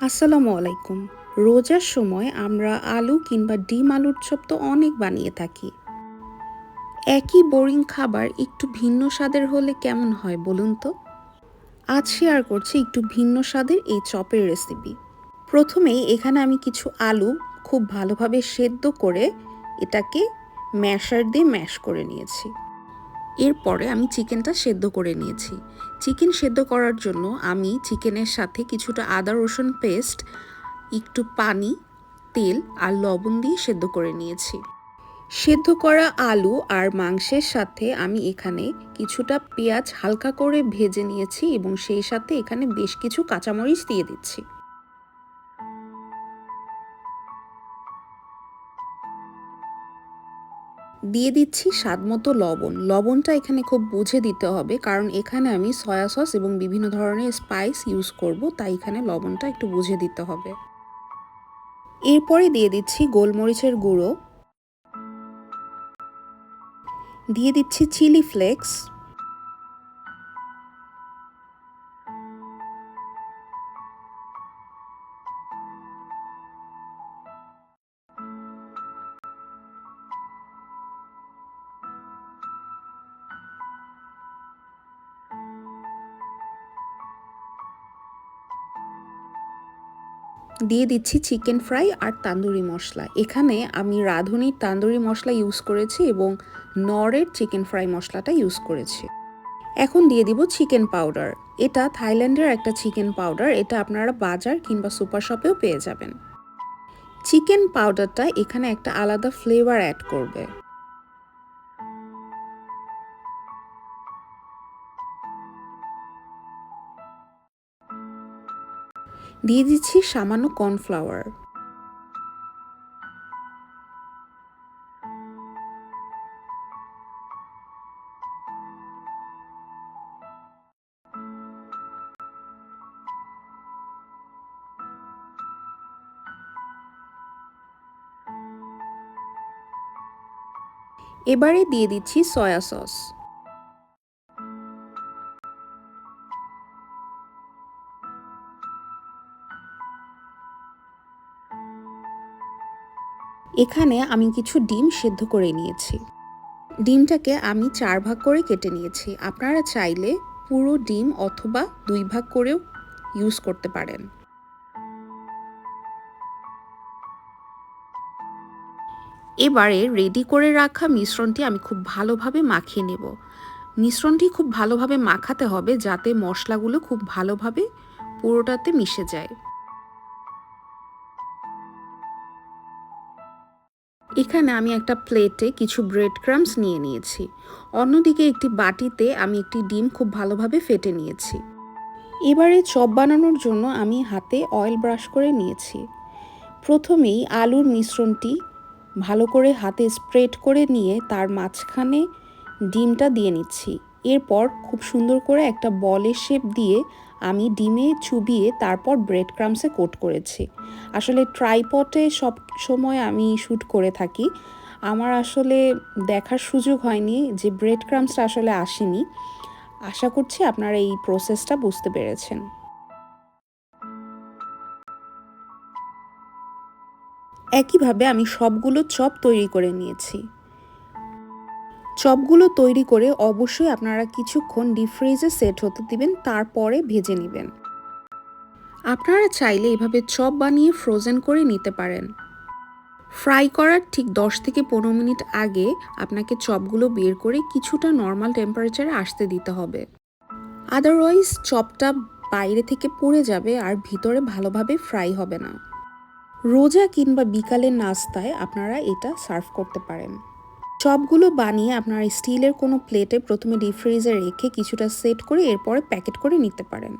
আসসালামু আলাইকুম। রোজার সময় আমরা আলু কিংবা ডিম আলুর চপ তো অনেক বানিয়ে থাকি। একই বোরিং খাবার একটু ভিন্ন স্বাদের হলে কেমন হয় বলুন তো? আজ শেয়ার করছি একটু ভিন্ন স্বাদের এই চপের রেসিপি প্রথমেই এখানে আমি কিছু আলু খুব ভালোভাবে সেদ্ধ করে এটাকে ম্যাশার দিয়ে ম্যাশ করে নিয়েছি। এরপরে আমি চিকেনটা সেদ্ধ করে নিয়েছি। চিকেন সেদ্ধ করার জন্য আমি চিকেনের সাথে কিছুটা আদা, রসুন পেস্ট, একটু পানি, তেল আর লবণ দিয়ে সেদ্ধ করে নিয়েছি। সেদ্ধ করা আলু আর মাংসের সাথে আমি এখানে কিছুটা পেঁয়াজ হালকা করে ভেজে নিয়েছি এবং সেই সাথে এখানে বেশ কিছু কাঁচামরিচ দিয়ে দিচ্ছি। দিয়ে দিচ্ছি স্বাদ মতো লবণ। লবণটা এখানে খুব বুঝে দিতে হবে, কারণ এখানে আমি সয়া সস এবং বিভিন্ন ধরনের স্পাইস ইউজ করব, তাই এখানে লবণটা একটু বুঝে দিতে হবে। এরপরে দিয়ে দিচ্ছি গোলমরিচের গুঁড়ো। দিয়ে দিচ্ছি চিলি ফ্লেক্স। দিয়ে দিচ্ছি চিকেন ফ্রাই আর তান্দুরি মশলা। এখানে আমি রাঁধুনির তান্দুরি মশলা ইউজ করেছি এবং নরের চিকেন ফ্রাই মশলাটা ইউজ করেছি। এখন দিয়ে দিব চিকেন পাউডার। এটা থাইল্যান্ডের একটা চিকেন পাউডার। এটা আপনারা বাজার কিংবা সুপার শপেও পেয়ে যাবেন। চিকেন পাউডারটা এখানে একটা আলাদা ফ্লেভার অ্যাড করবে। দিয়ে দিচ্ছি সামান্য কর্নফ্লাওয়ার। এবারে দিয়ে দিচ্ছি সয়া সস। এখানে আমি কিছু ডিম সেদ্ধ করে নিয়েছি। ডিমটাকে আমি চার ভাগ করে কেটে নিয়েছি। আপনারা চাইলে পুরো ডিম অথবা দুই ভাগ করেও ইউজ করতে পারেন। এবারে রেডি করে রাখা মিশ্রণটি আমি খুব ভালোভাবে মাখিয়ে নেব। মিশ্রণটি খুব ভালোভাবে মাখাতে হবে যাতে মশলাগুলো খুব ভালোভাবে পুরোটাতে মিশে যায়। এখানে আমি একটা প্লেটে কিছু ব্রেড ক্রামস নিয়ে নিয়েছি। অন্যদিকে একটি বাটিতে আমি একটি ডিম খুব ভালোভাবে ফেটে নিয়েছি। এবারে চপ বানানোর জন্য আমি হাতে অয়েল ব্রাশ করে নিয়েছি। প্রথমেই আলুর মিশ্রণটি ভালো করে হাতে স্প্রেড করে নিয়ে তার মাঝখানে ডিমটা দিয়ে নিচ্ছি। এরপর খুব সুন্দর করে একটা বলের শেপ দিয়ে আমি ডিমে চুবিয়ে তারপর ব্রেড ক্রামসে কোট করেছি। আসলে ট্রাইপটে সব সময় আমি শ্যুট করে থাকি। আমার আসলে দেখার সুযোগ হয়নি যে ব্রেড ক্রামসটা আসলে আসেনি। আশা করছি আপনারা এই প্রসেসটা বুঝতে পেরেছেন। একইভাবে আমি সবগুলো চপ তৈরি করে নিয়েছি। চপগুলো তৈরি করে অবশ্যই আপনারা কিছুক্ষণ ডিপ ফ্রিজে সেট হতে দিবেন, তারপরে ভেজে নেবেন। আপনারা চাইলে এভাবে চপ বানিয়ে ফ্রোজেন করে নিতে পারেন। ফ্রাই করার ঠিক 10 থেকে পনেরো মিনিট আগে আপনাকে চপগুলো বের করে কিছুটা নর্মাল টেম্পারেচারে আসতে দিতে হবে। আদারওয়াইজ চপটা বাইরে থেকে পড়ে যাবে আর ভিতরে ভালোভাবে ফ্রাই হবে না। রোজা কিংবা বিকালের নাস্তায় আপনারা এটা সার্ভ করতে পারেন। চপগুলো বানিয়ে আপনার স্টিলের কোনো প্লেটে প্রথমে ডিপ ফ্রিজে রেখে কিছুটা সেট করে এরপরে প্যাকেট করে নিতে পারেন।